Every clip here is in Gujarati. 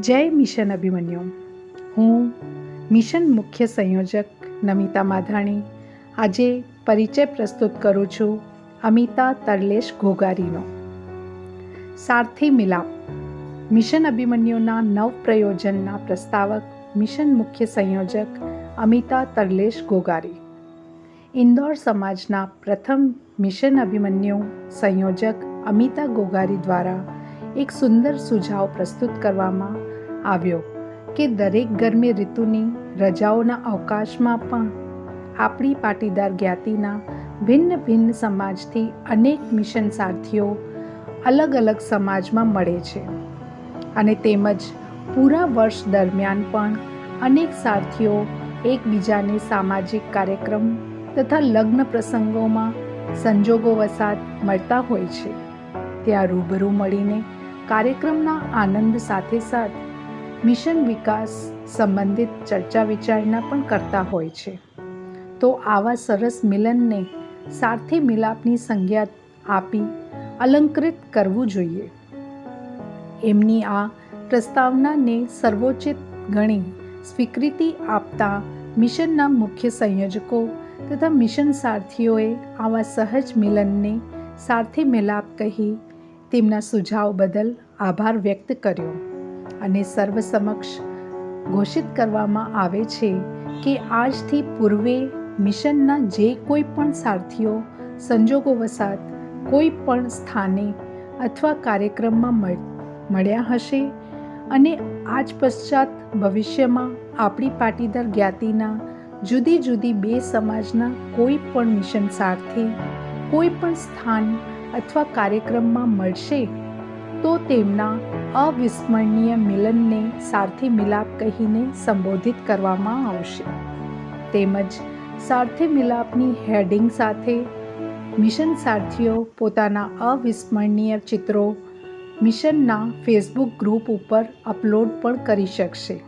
જય મિશન અભિમન્યુ. હું મિશન મુખ્ય સંયોજક નમિતા માધાણી આજે પરિચય પ્રસ્તુત કરું છું અમિતા તરલેશ ઘોઘારીનો. સારથી મિલાપ. મિશન અભિમન્યુના નવ પ્રયોજનના પ્રસ્તાવક મિશન મુખ્ય સંયોજક અમિતા તરલેશ ઘોઘારી. ઇન્દોર સમાજના પ્રથમ મિશન અભિમન્યુ સંયોજક અમિતા ગોગારી દ્વારા એક સુંદર સુઝાવ પ્રસ્તુત કરવામાં આવ્યો કે દરેક ગરમી ઋતુની રજાઓના અવકાશમાં પણ આપણી પાટીદાર જ્ઞાતિના ભિન્ન ભિન્ન સમાજથી અનેક મિશન સાથીઓ અલગ અલગ સમાજમાં મળે છે. અને તેમજ પૂરા વર્ષ દરમિયાન પણ અનેક સાથીઓ એકબીજાને સામાજિક કાર્યક્રમ તથા લગ્ન પ્રસંગોમાં સંજોગો વસાત મળતા હોય છે. ત્યાં રૂબરૂ મળીને કાર્યક્રમના આનંદ સાથે સાથ મિશન વિકાસ સંબંધિત ચર્ચા વિચારણા પણ કરતા હોય છે. તો આવા સરસ મિલનને સારથી મિલાપની સંજ્ઞા આપી અલંકૃત કરવું જોઈએ. એમની આ પ્રસ્તાવનાને સર્વોચિત ગણી સ્વીકૃતિ આપતા મિશનના મુખ્ય સંયોજકો તથા મિશન સારથીઓએ આવા સહજ મિલનને સારથી મિલાપ કહી તેમના સુઝાવ બદલ આભાર વ્યક્ત કર્યો અને સર્વ સમક્ષ ઘોષિત કરવામાં આવે છે કે આજથી પૂર્વે મિશનના જે કોઈ પણ સારથીઓ, સંજોગો વસાત કોઈ પણ સ્થાને અથવા કાર્યક્રમમાં મળ, મળ્યા હશે અને આજ પશ્ચાત ભવિષ્યમાં આપણી પાટીદાર જ્ઞાતિના જુદી જુદી બે સમાજના કોઈ પણ મિશન સારથી, કોઈ પણ સ્થાન અથવા કાર્યક્રમમાં મળશે તો તેમના અવિસ્મરણીય મિલનને સારથી મિલાપ કહીને સંબોધિત કરવામાં આવશે. તેમજ સારથી મિલાપની હેડિંગ સાથે મિશન સારથીઓ પોતાના અવિસ્મરણીય ચિત્રો મિશનના ફેસબુક ગ્રુપ ઉપર અપલોડ પણ કરી શકશે.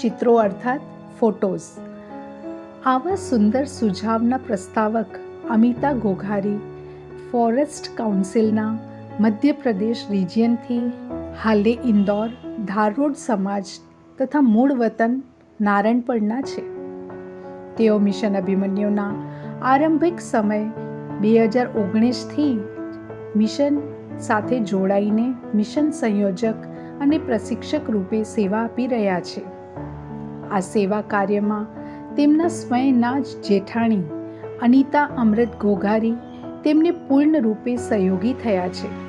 ચિત્રો અર્થાત ફોટોઝ. આવા સુંદર સુઝાવના પ્રસ્તાવક અમિતા ગોઘારી ફોરેસ્ટ કાઉન્સિલના મધ્યપ્રદેશ રિજિયનથી હાલે ઇન્દોર ધારોડ સમાજ તથા મૂળ વતન નારાયણપણના છે. તેઓ મિશન અભિમન્યુના આરંભિક સમય બે હજાર ઓગણીસથી મિશન સાથે જોડાઈને મિશન સંયોજક અને પ્રશિક્ષક રૂપે સેવા આપી રહ્યા છે. આ સેવા કાર્યમાં તેમના સ્વયંના જ જેઠાણી, અનિતા અમૃત ઘોઘારી તેમને પૂર્ણ રૂપે સહયોગી થયા છે.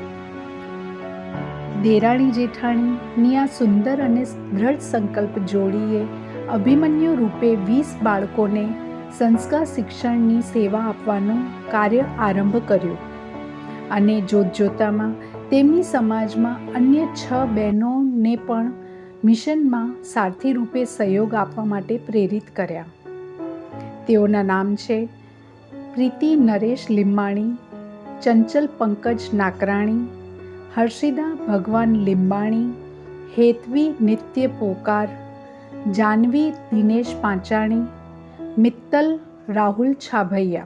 દેરાણી જેઠાણીની આ સુંદર અને દ્રઢ સંકલ્પ જોડીએ અભિમન્યુ રૂપે વીસ બાળકોને સંસ્કાર શિક્ષણની સેવા આપવાનું કાર્ય આરંભ કર્યો. અને જોતજોતામાં તેમની સમાજમાં અન્ય છ બહેનોને પણ મિશનમાં સારથી રૂપે સહયોગ આપવા માટે પ્રેરિત કર્યા. તેઓના નામ છે પ્રીતિ નરેશ લીંબાણી, ચંચલ પંકજ નાકરાણી હર્ષિદા, ભગવાન લીંબાણી, હેતવી, નિત્ય પોકાર, જાનવી, દિનેશ પાંચાણી, મિત્તલ, રાહુલ છાભૈયા.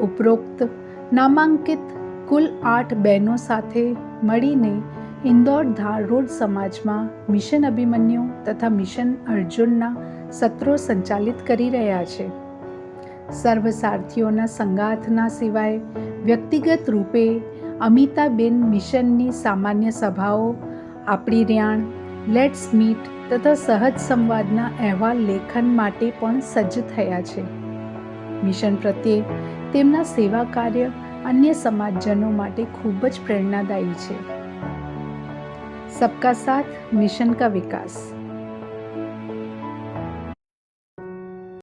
ઉપરોક્ત નામાંકિત કુલ આઠ બહેનો સાથે મળીને ઇન્દોર ધાર રોડ સમાજમાં મિશન અભિમન્યુ તથા મિશન અર્જુનના સત્રો સંચાલિત કરી રહ્યા છે. સર્વ સારથીઓના સંગાથના સિવાય વ્યક્તિગત રૂપે અમિતાબેન મિશનની સામાન્ય સભાઓ, આપણી રિયાણ લેટ્સ મીટ તથા સહજ સંવાદના અહેવાલ લેખન માટે પણ સજ્જ થયા છે. મિશન પ્રત્યે તેમના સેવા કાર્ય અન્ય સમાજજનો માટે ખૂબ જ પ્રેરણાદાયી છે. સબકા સાથ મિશન કા વિકાસ.